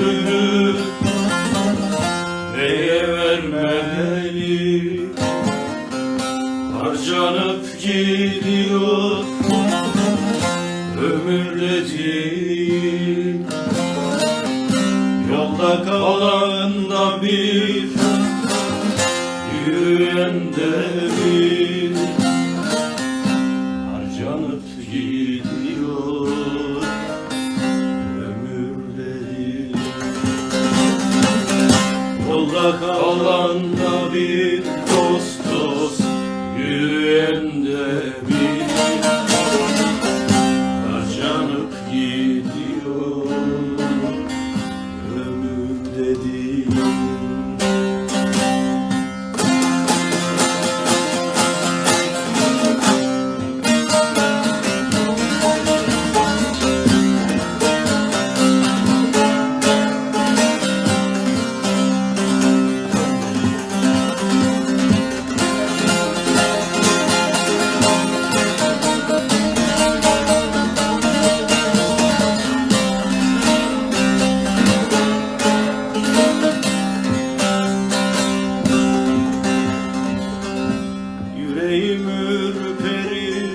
gönlü Neye vermeli Harcanıp gidiyor. Ömür Yolda kalan da bir Yürüyen de bir. Yolda bir dost dost Yürüyen bir Yüreğim ürperir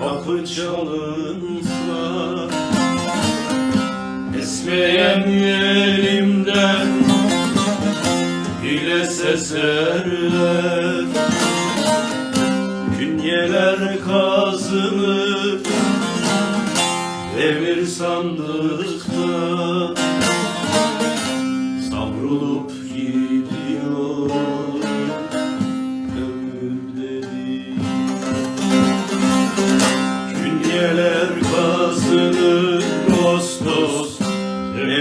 Kapı çalınsa Esmeyen yerimden Bile seserler Künyeler kazınır Demir sandıkta Savrulup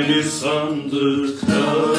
Demir sandıkta